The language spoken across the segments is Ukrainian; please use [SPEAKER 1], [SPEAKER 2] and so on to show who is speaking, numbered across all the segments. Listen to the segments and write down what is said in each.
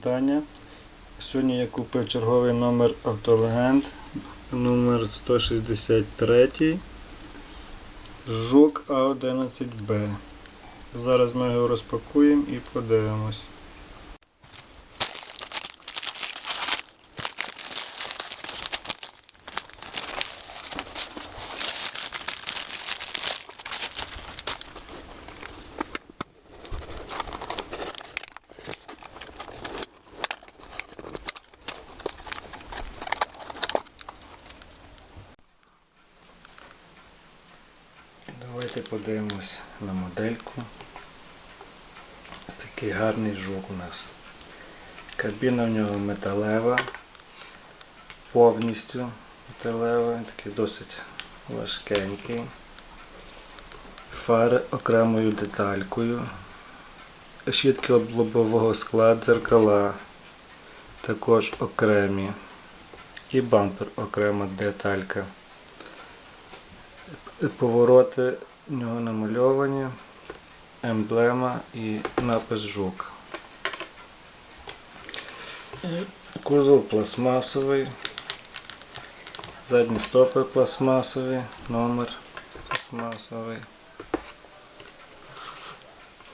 [SPEAKER 1] вітання. Сьогодні я купив черговий номер Автолегенд, номер 163 Жук А11Б. Зараз ми його розпакуємо і подивимось. Давайте подивимось на модельку. Такий гарний жук у нас. Кабіна в нього металева, повністю металева, такий досить важкенький. Фари окремою деталькою. Щітки лобового скла, дзеркала також окремі. І бампер окрема деталька. Повороти в нього намальовані, емблема і напис жук. Кузов пластмасовий, задні стопи пластмасові, номер пластмасовий.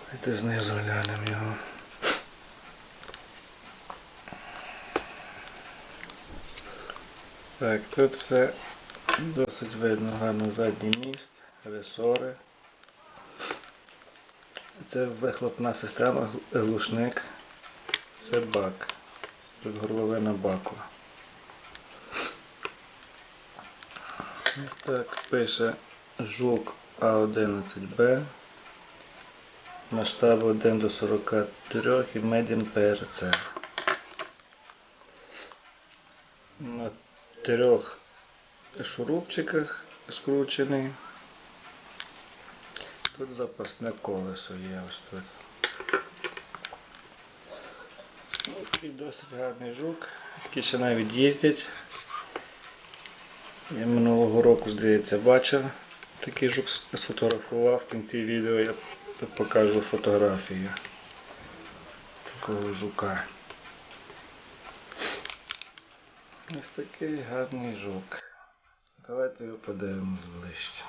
[SPEAKER 1] Давайте знизу глянемо його. Так, тут все Досить видно гарно задній міст, ресори. Це вихлопна система, глушник. Це бак. Тут горловина баку. Ось так пише жук А11Б. Масштаб 1 до 43 і Medium PRC. На трьох шурупчиках скручений. Тут запасне колесо є ось тут. І досить гарний жук. Такі ще навіть їздять. Я минулого року, здається, бачив такий жук сфотографував. В кінці відео я покажу фотографію такого жука. Ось такий гарний жук. Давайте його подивимось ближче.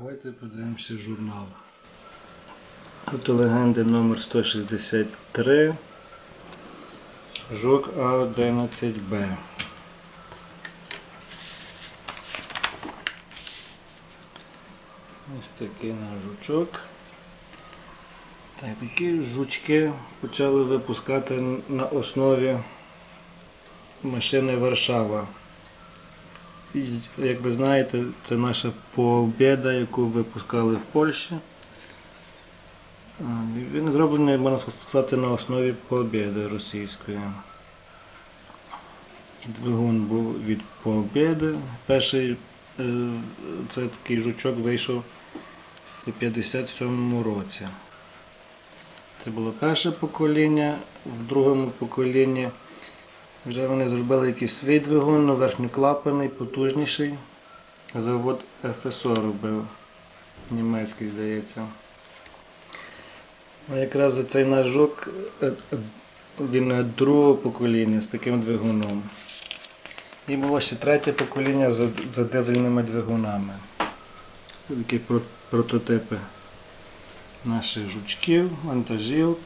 [SPEAKER 1] Давайте подивимося журнал. Тут легенди номер 163 Жук А11Б. Ось такий наш жучок. Так, такі жучки почали випускати на основі машини Варшава. Як ви знаєте, це наша побєда, яку випускали в Польщі. Він зроблений, можна сказати, на основі побєди російської. І двигун був від побєди. Перший е, це такий жучок вийшов в 57 році. Це було перше покоління, в другому поколінні вже вони зробили якийсь свій двигун, ну, верхньоклапаний, потужніший. Завод ФСО робив. Німецький, здається. А якраз цей наш жук, е, е, він е, другого покоління з таким двигуном. І було ще третє покоління за, за дизельними двигунами. Такі прототипи наших жучків, вантажів,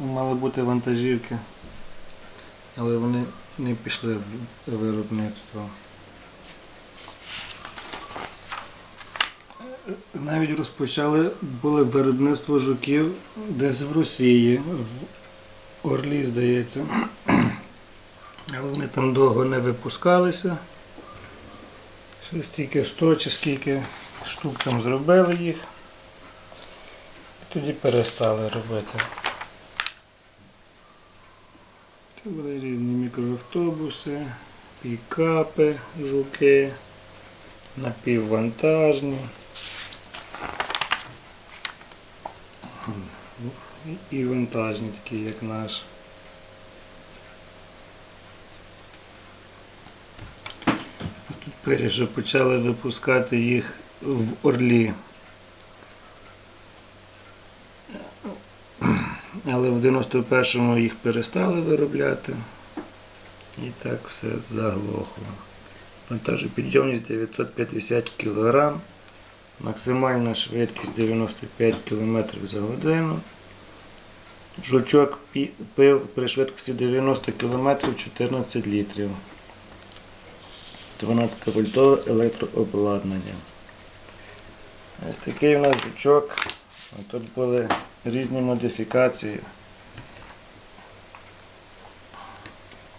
[SPEAKER 1] мали бути вантажівки але вони не пішли в виробництво. Навіть розпочали були виробництво жуків десь в Росії, в Орлі, здається. Але вони там довго не випускалися. Щось тільки 100 чи скільки штук там зробили їх. І Тоді перестали робити. Були різні мікроавтобуси, пікапи, жуки, напіввантажні. І вантажні, такі як наш. Тут пише, що почали випускати їх в Орлі. Але в 91-му їх перестали виробляти. І так все заглохло. Вантажопідйомність 950 кг. Максимальна швидкість 95 км за годину. Жучок пив при швидкості 90 км 14 літрів. 12 вольтове електрообладнання. Ось такий у нас жучок. Тут були різні модифікації.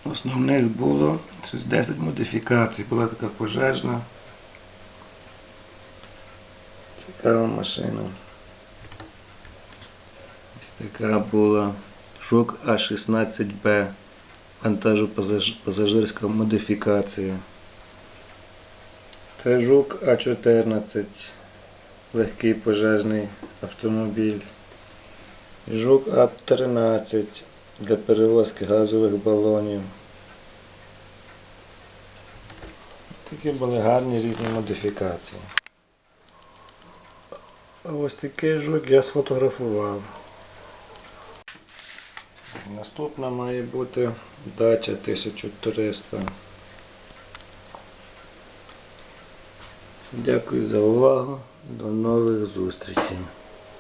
[SPEAKER 1] Основних було щось 10 модифікацій. Була така пожежна. Цікава машина. Ось така була Жук А16Б. Вантажопасажирська модифікація. Це Жук А14. Легкий пожежний автомобіль. Жук АП-13 для перевозки газових балонів. Такі були гарні різні модифікації. Ось такий жук я сфотографував. Наступна має бути дача 1300. Дякую за увагу. До нових зустрічей.